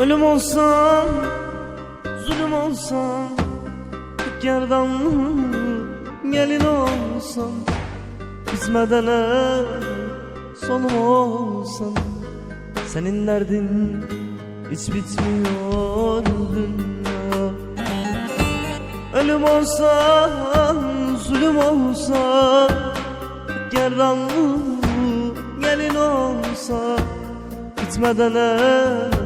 Ölüm olsam, zulüm olsam Gerdanlı gelin olsam Bitmeden sonum olsam Senin derdin hiç bitmiyor dünya. Ölüm olsa, zulüm olsa Gerdanlı gelin olsa Bitmeden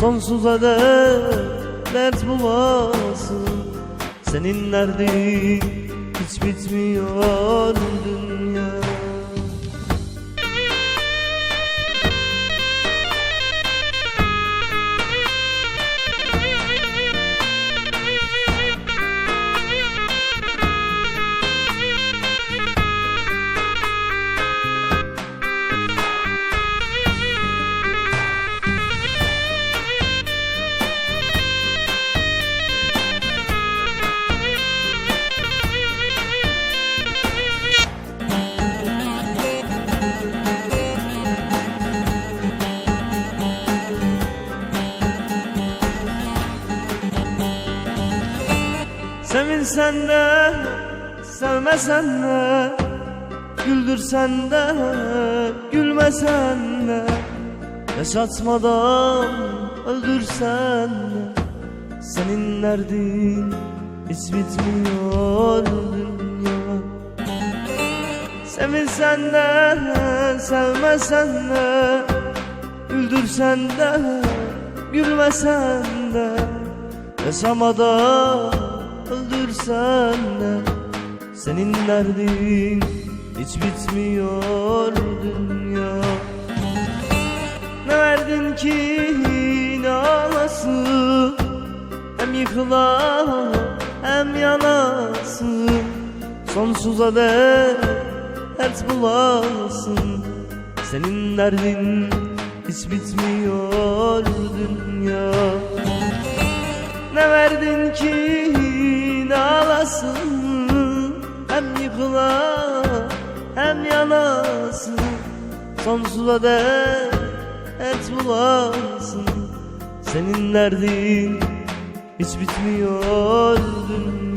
Sonsuza dek dert bulasın Senin derdin hiç bitmiyor dünya Sevinsen de sevmesen de Güldürsen de gülmesen de. Yaşatmadan öldürsen de Senin derdin hiç bitmiyor dünya. Sevinsen de sevmesen de Güldürsen de gülmesen de. Yaşamadan de Senin derdin hiç bitmiyor dünya. Ne verdin ki ne alasın Hem yıkıla hem yanasın. Sonsuza dek dert bulasın. Senin derdin hiç bitmiyor dünya. Ne verdin ki Yıkıla hem yanasın. Sonsuza dek et bulasın. Senin derdin hiç bitmiyor dünya